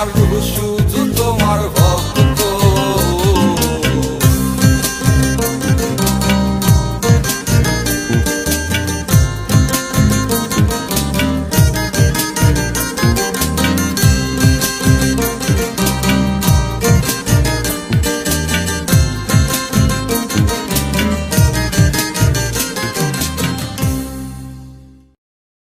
অন্তর জামি